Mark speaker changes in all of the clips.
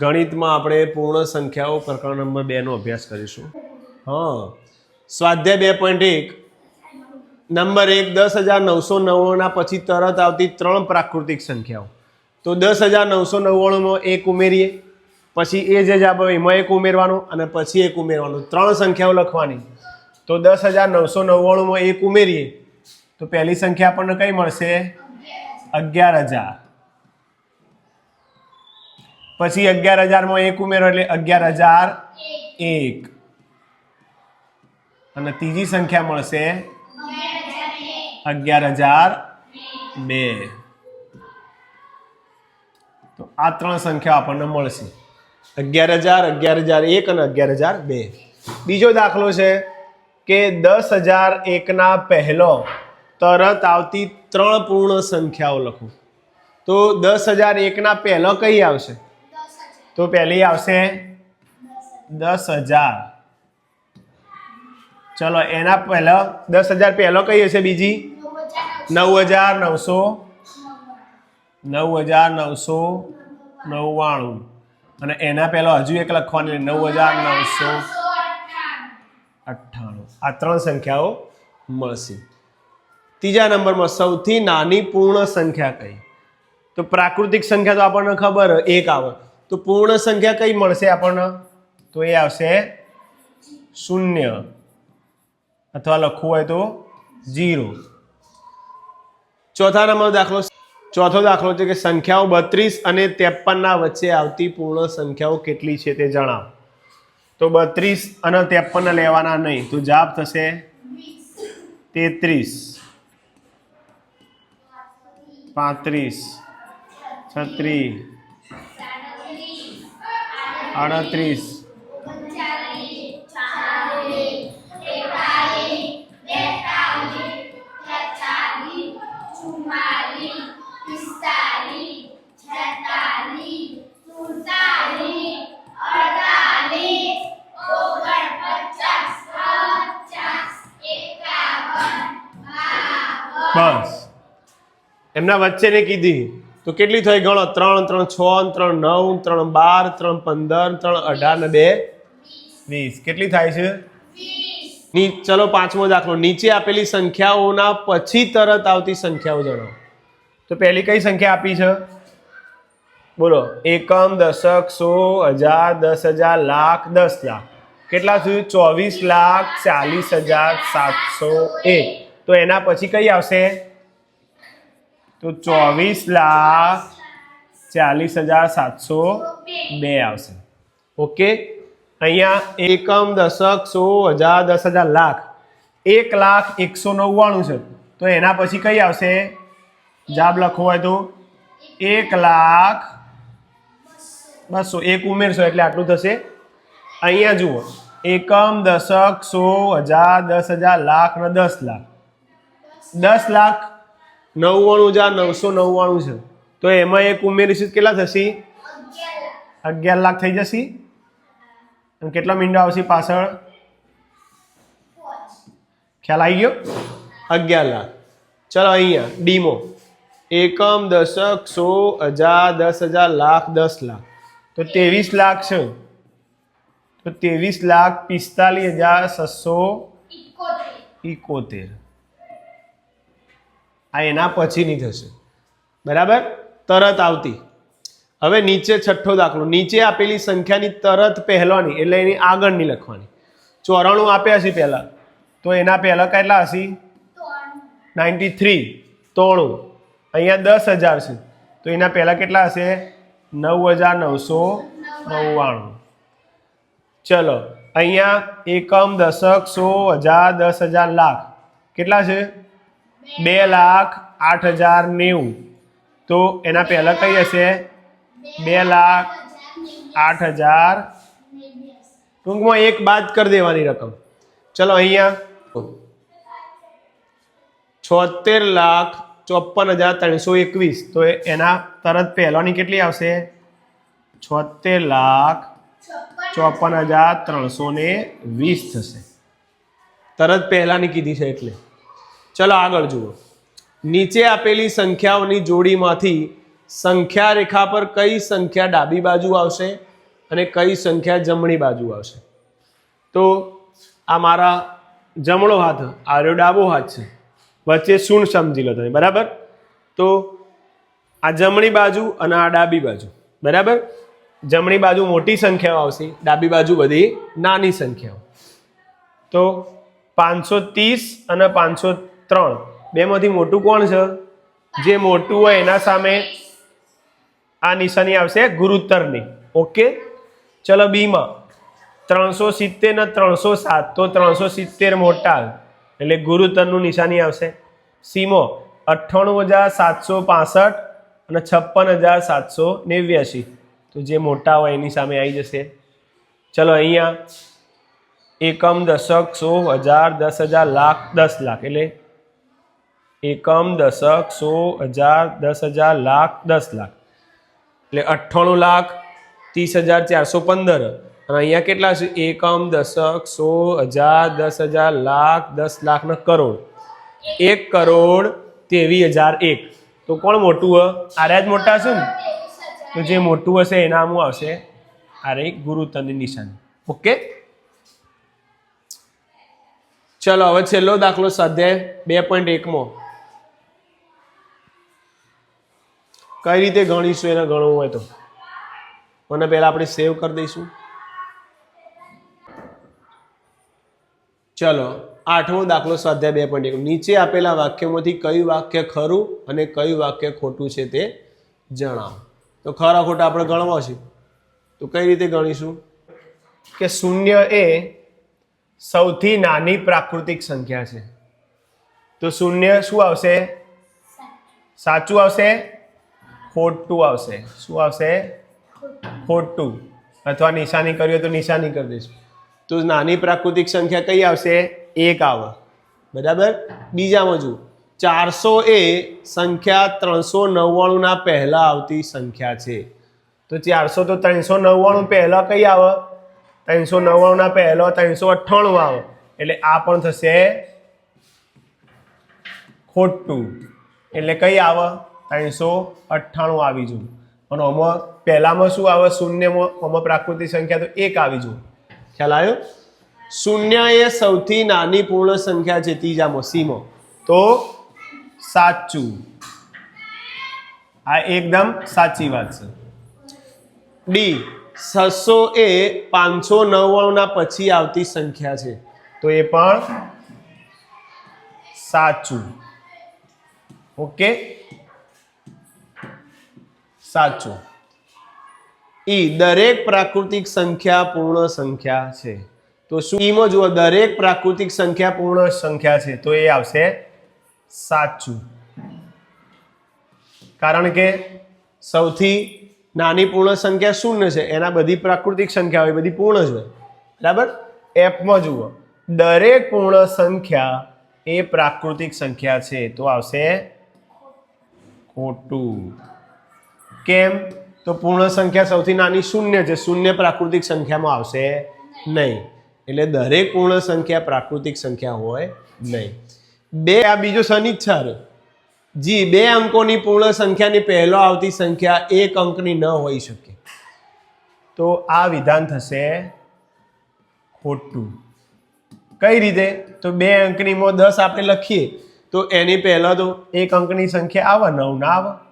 Speaker 1: ગણિતમાં આપણે પૂર્ણ સંખ્યાઓ પ્રકરણ નંબર બેનો અભ્યાસ કરીશું. હા. સ્વાધ્યાય બે પોઈન્ટ એક. નંબર એક, દસ હજાર નવસો નવ્વાણુંના પછી તરત આવતી ત્રણ પ્રાકૃતિક સંખ્યાઓ. તો દસ હજાર નવસો નવ્વાણુંમાં એક ઉમેરીએ, પછી એ જે જવાબ એમાં એક ઉમેરવાનું અને પછી એક ઉમેરવાનું. ત્રણ સંખ્યાઓ લખવાની. તો દસ હજાર નવસો નવ્વાણુંમાં એક ઉમેરીએ, તો પહેલી સંખ્યા આપણને કઈ મળશે? અગિયાર હજાર. પછી અગિયાર હજારમાં એક ઉમેરો એટલે અગિયાર હજાર એક. અને ત્રીજી સંખ્યા મળશે અગિયાર હજાર બે. તો આ ત્રણ સંખ્યા આપણને મળશે. અગિયાર હજાર અગિયાર હજાર એક અને અગિયાર હજાર બે. બીજો દાખલો છે કે દસ હજાર એકના પહેલો તરત આવતી ત્રણ પૂર્ણ સંખ્યાઓ લખો. તો દસ હજાર એકના પહેલો કઈ આવશે? તો પહેલી આવશે દસ હજાર. ચલો, એના પહેલા, દસ હજાર પહેલો કઈ હશે બીજી? નવ હજાર નવસો. નવ હજાર નવસો નવ્વાણું. અને એના પહેલો હજુ એક લખવાની નવ હજાર નવસો અઠ્ઠાણું. આ ત્રણ સંખ્યાઓ મળશે. ત્રીજા નંબરમાં સૌથી નાની પૂર્ણ સંખ્યા કઈ? તો પ્રાકૃતિક સંખ્યા તો આપણને ખબર, એક આવે. તો પૂર્ણ સંખ્યા કઈ મળશે આપણને? તો એ આવશે શૂન્ય. અથવા લખવું હોય તો ઝીરો ચોથા નંબર દાખલો ચોથો દાખલો છે કે સંખ્યાઓ બત્રીસ અને ત્રેપનના વચ્ચે આવતી પૂર્ણ સંખ્યાઓ કેટલી છે તે જણાવો. તો બત્રીસ અને ત્રેપન લેવાના નહીં, તો જવાબ થશે તેત્રીસ. પાંત્રીસ. છત્રીસ. આડત્રીસ. બસ. એમના વચ્ચેને કીધી. તો કેટલી થઈ ગણો? ત્રણ ત્રણ છ ત્રણ નવ ત્રણ બાર ત્રણ પંદર ત્રણ અઢાર ને બે? વીસ. કેટલી થાય છે? ની ચલો પાંચમો દાખલો. નીચે આપેલી સંખ્યાઓના પછી તરત આવતી સંખ્યાઓ જણાવો. તો પહેલી કઈ સંખ્યા આપી છે? બોલો. એકમ દશક સો હજાર દસ હજાર લાખ દસ લાખ. કેટલા થયું? ચોવીસ લાખ ચાલીસ હજાર સાતસો એક. તો એના પછી કઈ આવશે? તો ચોવીસ લાખ ચાલીસ હજાર સાતસો બે આવશે. ઓકે? અહીંયા એકમ દશક સો હજાર દસ હજાર લાખ. એક લાખ એકસો નવ્વાણું છે. તો એના પછી કઈ આવશે? જાબ લખવો હોય તો? એક લાખ બસો. એક ઉમેરશો એટલે આટલું થશે. અહીંયા જુઓ. એકમ દશક સો હજાર દસ હજાર લાખ ને દસ લાખ. દસ લાખ નવ્વાણું હજાર નવસો નવ્વાણું છે. તો એમાં એક ઉમેરીશું તો કેટલા થશે? અગિયાર લાખ થઈ જશે. અને કેટલા મીંડો આવશે પાછળ? ખ્યાલ આવી ગયો? અગિયાર લાખ. ચલો અહીંયા ડીમો. એકમ દશક સો હજાર દસ હજાર લાખ દસ લાખ. તો ત્રેવીસ લાખ છે. તો ત્રેવીસ લાખ પિસ્તાલીસ હજાર છસો ઇકોતેર. આ એના પછીની થશે બરાબર? તરત આવતી. હવે નીચે છઠ્ઠો દાખલો. નીચે આપેલી સંખ્યાની તરત પહેલાની એટલે એની આગળની લખવાની. ચોરાણું આપ્યા છે પહેલાં. તો એના પહેલાં કેટલા હશે? Ninety three. તોણું. અહીંયા દસ હજાર છે. તો એના પહેલાં કેટલા હશે? નવ હજાર નવસો નવ્વાણું. ચલો, અહીંયા એકમ દશક સો હજાર દસ હજાર લાખ. કેટલા છે? બે લાખ આઠ હજાર નેવું. તો એના પહેલાં કઈ હશે? બે લાખ આઠ હજાર. ટૂંકમાં એક બાદ કરી દેવાની રકમ. ચલો અહીંયા. છોતેર લાખ ચોપન હજાર ત્રણસો એકવીસ. તો એના તરત પહેલાની કેટલી આવશે? છોતેર લાખ ચોપન હજાર ત્રણસો વીસ થશે. તરત પહેલાની કીધી છે એટલે. ચલો આગળ જુઓ. નીચે આપેલી સંખ્યાઓની જોડીમાંથી સંખ્યા રેખા પર કઈ સંખ્યા ડાબી બાજુ આવશે અને કઈ સંખ્યા જમણી બાજુ આવશે? તો આ મારા જમણો હાથ આર્યો ડાબો હાથ છે. વચ્ચે શૂન્ય સમજી લો તમે, બરાબર? તો આ જમણી બાજુ અને આ ડાબી બાજુ, બરાબર? જમણી બાજુ મોટી સંખ્યાઓ આવશે, ડાબી બાજુ બધી નાની સંખ્યાઓ. તો પાંચસો ત્રીસ અને પાંચસો ત્રણ. બેમાંથી મોટું કોણ છે? જે મોટું હોય એના સામે આ નિશાની આવશે ગુરુત્તરની. ઓકે? ચલો બીમાં. ત્રણસો સિત્તેર ને ત્રણસો સાત. તો ત્રણસો સિત્તેર મોટા. એટલે ગુરુત્તરનું નિશાની આવશે. સીમો અઠ્ઠાણું હજાર સાતસો પાસઠ અને છપ્પન હજાર સાતસો નેવ્યાસી તો જે મોટા હોય એની સામે આવી જશે. ચલો અહીંયા એકમ દશક સો હજાર દસ હજાર લાખ દસ લાખ. એટલે એકમ, દશક સો હજાર, દસ હજાર, લાખ, દસ લાખ. એટલે અઠ્ઠાણું લાખ, ત્રીસ હજાર, ચારસો પંદર. અને અહીંયા કેટલા છે? એકમ, દશક સો હજાર, દસ હજાર, લાખ, દસ લાખના કરોડ. એક કરોડ ત્રેવીસ હજાર એક. તો કોણ મોટું હ? આર્યા જ મોટા છે ને? તો જે મોટું હશે એનામું આવશે આરે ગુરુત્વની નિશાની. ઓકે? ચલો, હવે છેલ્લો દાખલો સ્વાધ્યાય બે પોઈન્ટ એકમાં. કઈ રીતે ગણીશું એને ગણવું હોય તો? મને પહેલાં આપણે સેવ કરી દઈશું. ચલો, આઠમો દાખલો સ્વાધ્યાય બે પોઈન્ટ એક. નીચે આપેલા વાક્યમાંથી કયું વાક્ય ખરું અને કયું વાક્ય ખોટું છે તે જણાવો. તો ખરા ખોટા આપણે ગણવા છે. તો કઈ રીતે ગણીશું? કે શૂન્ય એ સૌથી નાની પ્રાકૃતિક સંખ્યા છે. તો શૂન્ય શું આવશે? સાચું આવશે? ખોટું આવશે. શું આવશે? ખોટું અથવા નિશાની હોય તો નિશાની કરી દઈશું. તો નાની પ્રાકૃતિક સંખ્યા કઈ આવશે? એક આવે. બરાબર? બીજામાં જુઓ. ચારસો એ સંખ્યા ત્રણસો નવ્વાણુંના પહેલાં આવતી સંખ્યા છે. તો ચારસો તો ત્રણસો નવ્વાણું પહેલાં કઈ આવે? ત્રણસો નવ્વાણુંના પહેલો ત્રણસો અઠ્ઠાણું આવે. એટલે આ પણ થશે ખોટું એટલે કઈ આવે? ત્રણસો અઠ્ઠાણું આવી જવું. અને આમાં પહેલામાં શું આવે? શૂન્યમાં આમાં પ્રાકૃતિક સંખ્યા તો એક આવી જવું. ખ્યાલ આવ્યો? શૂન્ય એ સૌથી નાની પૂર્ણ સંખ્યા છે ત્રીજામાં, સીમાં. તો સાચું. આ એકદમ સાચી વાત છે. ડી. છસો એ પાંચસો નવ્વાણુંના પછી આવતી સંખ્યા છે. તો એ પણ સાચું. ઓકે? સાચું. ઈ દરેક પ્રાકૃતિક સંખ્યા પૂર્ણ સંખ્યા છે. તો શું ઈમાં જુઓ, દરેક પ્રાકૃતિક સંખ્યા પૂર્ણ સંખ્યા છે, તો એ આવશે સાચું. કારણ કે સૌથી નાની પૂર્ણ સંખ્યા શૂન્ય છે, એના બધી પ્રાકૃતિક સંખ્યા હોય બધી પૂર્ણ જ હોય. બરાબર? એપમાં જુઓ, દરેક પૂર્ણ સંખ્યા એ પ્રાકૃતિક સંખ્યા છે, તો આવશે ખોટું. કેમ? તો પૂર્ણ સંખ્યા સૌથી નાની શૂન્ય છે. શૂન્ય પ્રાકૃતિક સંખ્યામાં આવશે નહીં. એટલે દરેક પૂર્ણ સંખ્યા પ્રાકૃતિક સંખ્યા હોય નહીં. બે, આ બીજો સનિચ્છર. જી, બે અંકોની પૂર્ણ સંખ્યાની પહેલો આવતી સંખ્યા એક અંકની ન હોઈ શકે. તો આ વિધાન થશે ખોટું. કઈ રીતે? તો બે અંકનીમાં દસ આપણે લખીએ. તો એની પહેલાં તો એક અંકની સંખ્યા આવે, નવ ના આવે.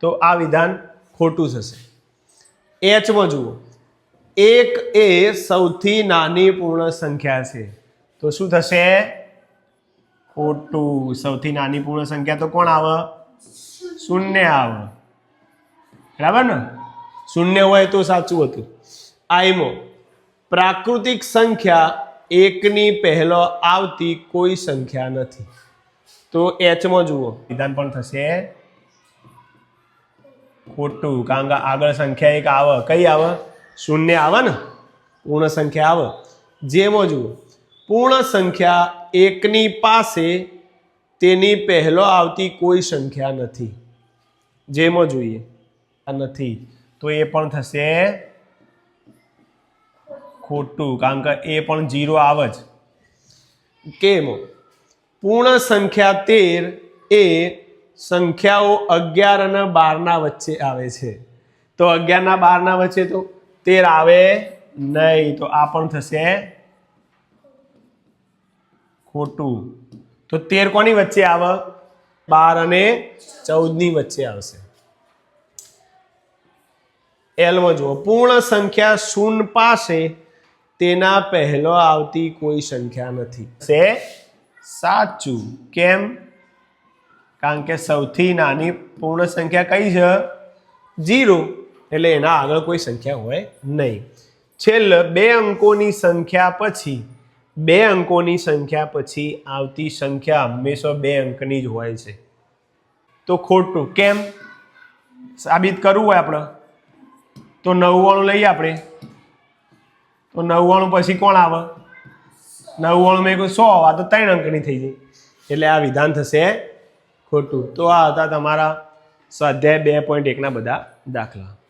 Speaker 1: તો આ વિધાન ખોટું થશે એચમાં જુઓ. એક એ સૌથી નાની પૂર્ણ સંખ્યા છે. તો શું થશે? ખોટું. સૌથી નાની પૂર્ણ સંખ્યા તો કોણ આવે? શૂન્ય આવે. બરાબર ને? શૂન્ય હોય તો સાચું હતું. આઈમો. પ્રાકૃતિક સંખ્યા એકની પહેલો આવતી કોઈ સંખ્યા નથી. તો એચમાં જુઓ. વિધાન પણ થશે ખોટું. કારણ કે આગળ સંખ્યા એક આવે. કઈ આવે? શૂન્ય આવે ને? પૂર્ણ સંખ્યા આવે. જેમાં જુઓ પૂર્ણ સંખ્યા એકની પાસે તેની પહેલો આવતી કોઈ સંખ્યા નથી. જેમાં જોઈએ આ નથી. તો એ પણ થશે ખોટું. કારણ કે એ પણ જીરો આવે જ. કેમ? પૂર્ણ સંખ્યા તેર એ સંખ્યાઓ અગિયાર અને બારના વચ્ચે આવે છે. તો અગિયારના બારના વચ્ચે તો તેર આવે નહીં. તો આ પણ થશે ખોટું. તો તેર કોની વચ્ચે આવે? બાર અને ચૌદની વચ્ચે આવશે. એલમાં જુઓ. પૂર્ણ સંખ્યા શૂન્ય પાસે તેના પહેલો આવતી કોઈ સંખ્યા નથી. સાચું. કેમ? કારણ કે સૌથી નાની પૂર્ણ સંખ્યા કઈ છે? જીરો એટલે એના આગળ કોઈ સંખ્યા હોય નહીં. છેલ્લે બે અંકોની સંખ્યા પછી, બે અંકોની સંખ્યા પછી આવતી સંખ્યા હંમેશા બે અંકની જ હોય છે. તો ખોટું. કેમ? સાબિત કરવું હોય આપણે? તો નવ્વાણું લઈએ આપણે. તો નવ્વાણું પછી કોણ આવે? નવ્વાણું મેં સો આ તો ત્રણ અંકની થઈ જાય એટલે આ વિધાન થશે ખોટું. તો આ હતા તમારા સ્વાધ્યાય બે પોઈન્ટ એકના બધા દાખલા.